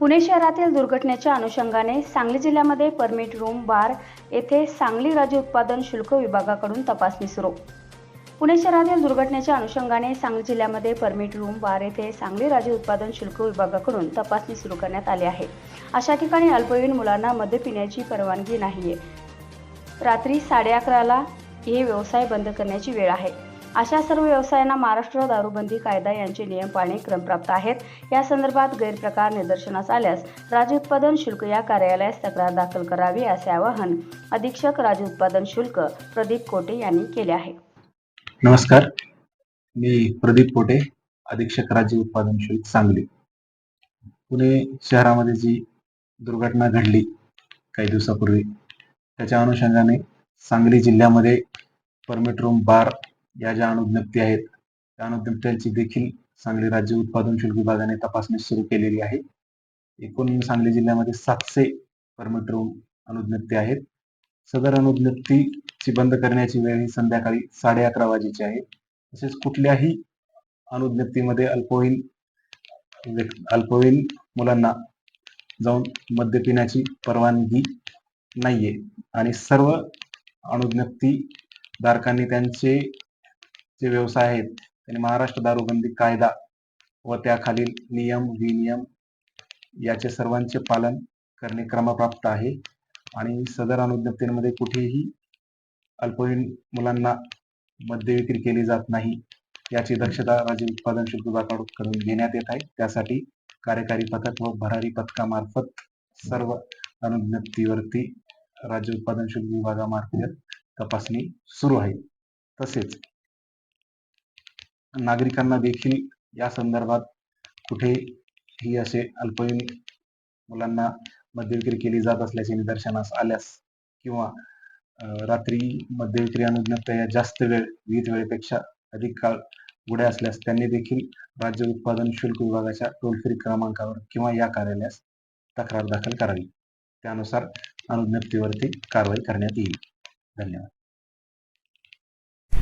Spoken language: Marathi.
पुणे शहरातील दुर्घटनेच्या अनुषंगाने सांगली जिल्ह्यामध्ये परमिट रूम बार येथे सांगली राज्य उत्पादन शुल्क विभागाकडून तपासणी सुरू. पुणे शहरातील दुर्घटनेच्या अनुषंगाने सांगली जिल्ह्यामध्ये परमिट रूम बार येथे सांगली राज्य उत्पादन शुल्क विभागाकडून तपासणी सुरू करण्यात आली आहे. अशा ठिकाणी अल्पवयीन मुलांना मद्य पिण्याची परवानगी नाहीये. रात्री साडे अकराला हे व्यवसाय बंद करण्याची वेळ आहे. अशा सर्व व्यवसायांना महाराष्ट्र दारूबंदी कायदा यांचे नियम पाळणे क्रमप्राप्त आहेत. या संदर्भात गैरप्रकार निदर्शनास आल्यास राज्य उत्पादन शुल्क या कार्यालयास तक्रार दाखल करावी असे आवाहन अधीक्षक राज्य उत्पादन शुल्क प्रदीप कोटे यांनी केले आहे. नमस्कार. मी प्रदीप कोटे अधीक्षक राज्य उत्पादन शुल्क सांगली. पुणे शहरामध्ये जी दुर्घटना घडली काही दिवसापूर्वी त्याच्या अनुषंगाने सांगली जिल्ह्यामध्ये परमिट रूम बार या ज्या अनुज्ञप्ती आहेत त्या अनुज्ञप्त्यांची देखील सांगली राज्य उत्पादन शुल्क विभागाने तपासणी सुरू केलेली आहे. एकूण सांगली जिल्ह्यामध्ये सातशे परमिट रूम अनुज्ञप्ती आहेत. सदर अनुज्ञप्तीची बंद करण्याची वेळ ही संध्याकाळी साडे अकरा वाजेची आहे. तसेच कुठल्याही अनुज्ञप्तीमध्ये अल्पवयीन अल्पवयीन मुलांना जाऊन मद्य पिण्याची परवानगी नाहीये. आणि सर्व अनुज्ञप्ती धारकांनी त्यांचे जे व्यवसाय आहेत त्यांनी महाराष्ट्र दारूबंदी कायदा व त्याखालील नियम विनियम याचे सर्वांचे पालन करणे क्रमप्राप्त आहे. आणि सदर अनुज्ञप्तीमध्ये कुठेही अल्पवयीन मुलांना मद्य विक्री केली जात नाही याची दक्षता राज्य उत्पादन शुल्क विभागाकडून घेण्यात येत आहे. त्यासाठी कार्यकारी पथक व भरारी पथकामार्फत सर्व अनुज्ञप्तीवरती राज्य उत्पादन शुल्क विभागामार्फत तपासणी सुरू आहे. तसेच नागरिकांना देखील या संदर्भात कुठेही असे अल्पवयीन मुलांना मद्य विक्री केली जात असल्याचे निदर्शनास आल्यास किंवा रात्री मद्य विक्री अनुज्ञप्त्या या जास्त वेळ वीज वेळेपेक्षा अधिक काळ उघड्या असल्यास त्यांनी देखील राज्य उत्पादन शुल्क विभागाच्या टोल फ्री क्रमांकावर किंवा या कार्यालयास तक्रार दाखल करावी. त्यानुसार अनुज्ञप्तीवरती कारवाई करण्यात येईल. धन्यवाद.